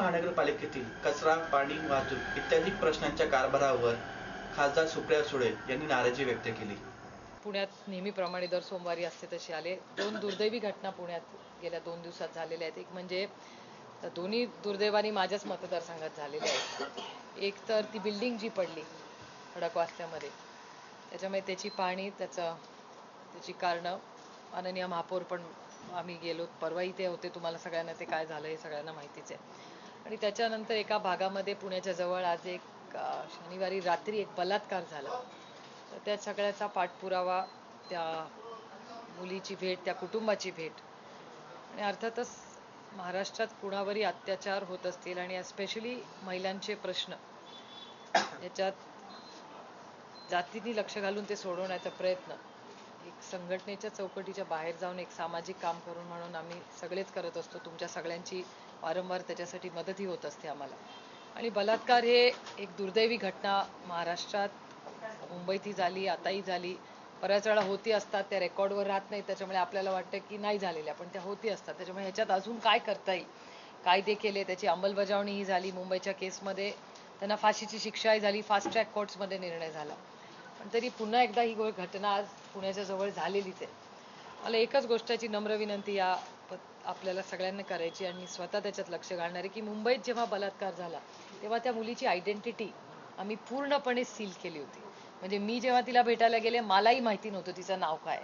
महानगरपालिकेतील कचरा पाणी वाहतूक इत्यादी प्रश्नांच्या कारभारावर खासदार सुप्रिया सुळे यांनी नाराजी व्यक्त केली. पुण्यात नेहमीप्रमाणे दर सोमवारी असते तसे आले. दोन दुर्दैवी घटना पुण्यात गेल्या दोन दिवसात झालेल्या आहेत. एक म्हणजे दोन्ही दुर्दैवानी माझ्याच मतदारसंघात झालेल्या आहेत. एक तर ती बिल्डिंग जी पडली खडकवासल्यामध्ये त्याच्यामुळे त्याची पाहणी त्याचं त्याची कारणं माननीय महापौर पण आम्ही गेलो. परवाही ते होते तुम्हाला सगळ्यांना ते काय झालं हे सगळ्यांना माहितीच आहे. आणि त्याच्यानंतर एका भागामध्ये पुण्याच्या जवळ आज एक शनिवारी रात्री एक बलात्कार झाला. तर त्या सगळ्याचा पाठपुरावा त्या मुलीची भेट त्या कुटुंबाची भेट. आणि अर्थातच महाराष्ट्रात कुणावरही अत्याचार होत असतील आणि स्पेशली महिलांचे प्रश्न याच्यात जातीने लक्ष घालून ते सोडवण्याचा प्रयत्न एक संघटनेच्या चौकटीच्या बाहेर जाऊन एक सामाजिक काम करून म्हणून आम्ही सगळेच करत असतो. तुमच्या सगळ्यांची वारंवार त्याच्यासाठी मदतही होत असते आम्हाला. आणि बलात्कार हे एक दुर्दैवी घटना महाराष्ट्रात मुंबईतही झाली आताही झाली. बऱ्याच वेळा होती असतात त्या रेकॉर्डवर राहत नाही त्याच्यामुळे आपल्याला वाटतं की नाही झालेल्या पण त्या होती असतात. त्याच्यामुळे ह्याच्यात अजून काय करता येईल? कायदे केले? त्याची अंमलबजावणीही झाली मुंबईच्या केसमध्ये. त्यांना फाशीची शिक्षाही झाली. फास्ट ट्रॅक कोर्ट्समध्ये निर्णय झाला. पण तरी पुन्हा एकदा ही घटना आज पुण्याच्या जवळ झालेलीच आहे. मला एकच गोष्टाची नम्र विनंती या आपल्याला सगळ्यांना करायची आणि स्वतः त्याच्यात लक्ष घालणार आहे की मुंबईत जेव्हा बलात्कार झाला तेव्हा त्या मुलीची आयडेंटिटी आम्ही पूर्णपणे सील केली होती. म्हणजे मी जेव्हा तिला भेटायला गेले मलाही माहिती नव्हतं तिचं नाव काय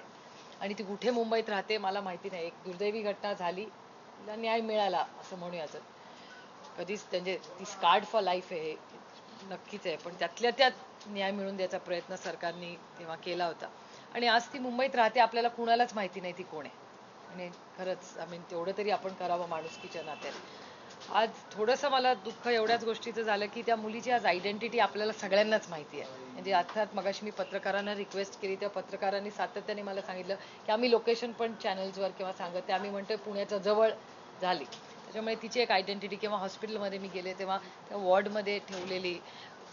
आणि ती कुठे मुंबईत राहते मला माहिती नाही. एक दुर्दैवी घटना झाली तिला न्याय मिळाला असं म्हणूयाचं. कधीच म्हणजे ती स्कार्ड फॉर लाईफ आहे नक्कीच आहे. पण त्यातल्या त्यात न्याय मिळवून द्यायचा प्रयत्न सरकारने तेव्हा केला होता. आणि आज ती मुंबईत राहते आपल्याला कुणालाच माहिती नाही ती कोण आहे. आणि खरंच आय मीन तेवढं तरी आपण करावं माणुसकीच्या नात्यात आज थोडंसं मला दुःख एवढ्याच गोष्टीचं झालं की त्या मुलीची आज आयडेंटिटी आपल्याला सगळ्यांनाच माहिती आहे. म्हणजे अर्थात मगाशी मी पत्रकारांना रिक्वेस्ट केली त्या पत्रकारांनी सातत्याने मला सांगितलं की आम्ही लोकेशन पण चॅनल्सवर किंवा सांगत ते आम्ही म्हणतोय पुण्याच्या जवळ झाली. त्याच्यामुळे तिची एक आयडेंटिटी किंवा हॉस्पिटलमध्ये मी गेले तेव्हा त्या वॉर्डमध्ये ठेवलेली.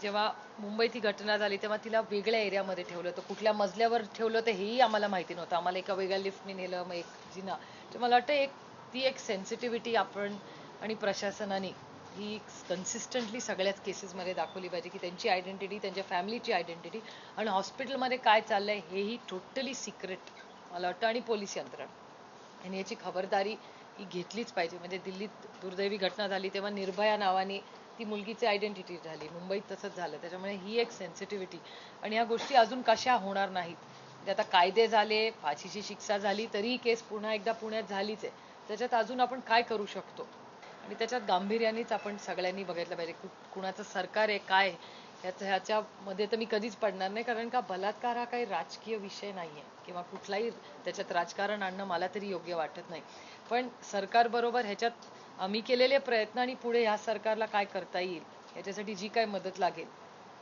जेव्हा मुंबईत ही घटना झाली तेव्हा तिला वेगळ्या एरियामध्ये ठेवलं होतं. कुठल्या मजल्यावर ठेवलं होतं हेही आम्हाला माहिती नव्हतं. आम्हाला एका वेगळ्या लिफ्टने नेलं मग एक जिना. तर मला वाटतं एक ती एक सेन्सिटिव्हिटी आपण आणि प्रशासनाने ही कन्सिस्टंटली सगळ्याच केसेसमध्ये दाखवली पाहिजे की त्यांची आयडेंटिटी त्यांच्या फॅमिलीची आयडेंटिटी आणि हॉस्पिटलमध्ये काय चाललंय हेही टोटली सिक्रेट मला वाटतं. आणि पोलीस यंत्रणा. आणि याची खबरदारी ही घेतलीच पाहिजे. म्हणजे दिल्लीत दुर्दैवी घटना झाली तेव्हा निर्भया नावाने ती मुलगीची आयडेंटिटी झाली. मुंबईत तसंच झालं. त्याच्यामुळे ही एक सेन्सिटिव्हिटी आणि ह्या गोष्टी अजून कशा होणार नाहीत? म्हणजे आता कायदे झाले फाशीची शिक्षा झाली तरीही केस पुन्हा एकदा पुण्यात झालीच आहे. त्याच्यात अजून आपण काय करू शकतो? आणि त्याच्यात गांभीर्यानेच आपण सगळ्यांनी बघितलं पाहिजे. कुणाचं सरकार आहे काय ह्याचं ह्याच्यामध्ये तर मी कधीच पडणार नाही कारण का बलात्कार हा काही राजकीय विषय नाही आहे किंवा कुठलाही त्याच्यात राजकारण आणणं मला तरी योग्य वाटत नाही. पण सरकारबरोबर ह्याच्यात आम्ही केलेले प्रयत्न आणि पुढे ह्या सरकारला काय करता येईल याच्यासाठी जी काय मदत लागेल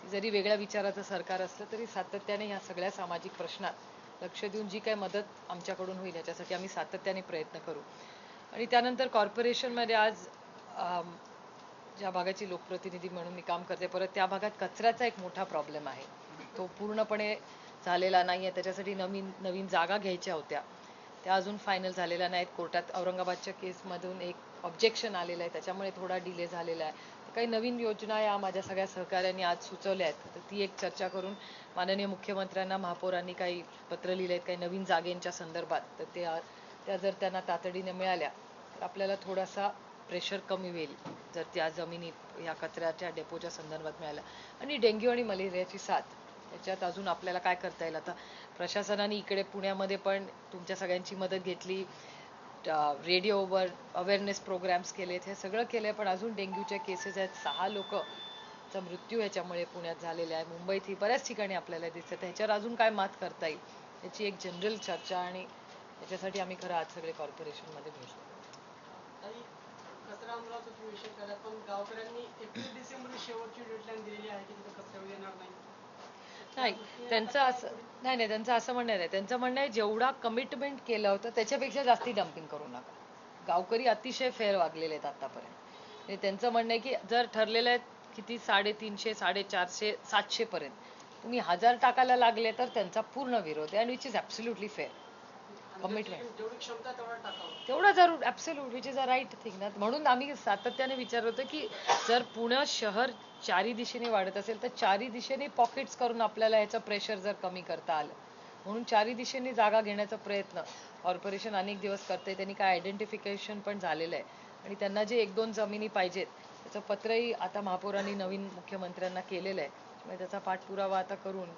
ती जरी वेगळ्या विचाराचं सरकार असलं तरी सातत्याने ह्या सगळ्या सामाजिक प्रश्नात लक्ष देऊन जी काय मदत आमच्याकडून होईल याच्यासाठी आम्ही सातत्याने प्रयत्न करू. आणि त्यानंतर कॉर्पोरेशनमध्ये आज ज्या भागाची लोकप्रतिनिधी म्हणून मी काम करते परत त्या भागात कचऱ्याचा एक मोठा प्रॉब्लेम आहे. तो पूर्णपणे झालेला नाही आहे त्याच्यासाठी नवीन नवीन जागा घ्यायच्या होत्या. त्या अजून फायनल झालेल्या नाहीत. कोर्टात औरंगाबादच्या केसमधून एक ऑब्जेक्शन आलेलं आहे. त्याच्यामुळे थोडा डिले झालेला आहे. तर काही नवीन योजना या माझ्या सगळ्या सहकाऱ्यांनी आज सुचवल्या आहेत. तर ती एक चर्चा करून माननीय मुख्यमंत्र्यांना महापौरांनी काही पत्र लिहिले आहेत काही नवीन जागेंच्या संदर्भात. तर त्या त्या जर त्यांना तातडीने मिळाल्या तर आपल्याला थोडासा प्रेशर कमी होईल जर त्या जमिनी या कचऱ्याच्या डेपोच्या संदर्भात मिळाल्या. आणि डेंग्यू आणि मलेरियाची साथ याच्यात अजून आपल्याला काय करता येईल? आता प्रशासनाने इकडे पुण्यामध्ये पण तुमच्या सगळ्यांची मदत घेतली. रेडिओवर अवेअरनेस प्रोग्राम्स केलेत हे सगळं केलं आहे पण अजून डेंग्यूच्या केसेस आहेत. सहा लोक चा मृत्यू ह्याच्यामुळे पुण्यात झालेला आहे. मुंबईत ही बऱ्याच ठिकाणी आपल्याला दिसतं ह्याच्यावर अजून काय मात करता येईल? याची एक जनरल चर्चा आणि याच्यासाठी आम्ही खरं आज सगळे कॉर्पोरेशनमध्ये भेटतो कचरा तुम्ही विषय केला पण गावकऱ्यांनी एप्रिल डिसेंबर शेवटची डेडलाईन दिलेली आहे की तिथे कचरा येणार नाही. नाही त्यांचं असं नाही नाही त्यांचं असं म्हणणं नाही. त्यांचं म्हणणं आहे जेवढा कमिटमेंट केलं होतं त्याच्यापेक्षा जास्ती डम्पिंग करू नका. गावकरी अतिशय फेअर वागलेले आहेत आतापर्यंत. आणि त्यांचं म्हणणं आहे की जर ठरलेलं आहे किती साडेतीनशे साडेचारशे सातशे पर्यंत. तुम्ही हजार टाकायला लागले तर त्यांचा पूर्ण विरोध आहे and which is absolutely fair commitment तेवढा जरूर absolute which is a right thing ना. म्हणून आम्ही सातत्याने विचार होतो की जर पुणे शहर चारी दिशेने वाढत असेल तर चारी दिशेने पॉकेट्स करून आपल्याला याचं प्रेशर जर कमी करता आलं. म्हणून चारी दिशेने जागा घेण्याचा प्रयत्न. कॉर्पोरेशन अनेक दिवस करते त्यांनी काय आयडेंटिफिकेशन पण झालेलं आहे. आणि त्यांना जे एक दोन जमिनी पाहिजेत त्याचं पत्रही आता महापौरांनी नवीन मुख्यमंत्र्यांना केलेलं आहे. त्याचा पाठपुरावा आता करून.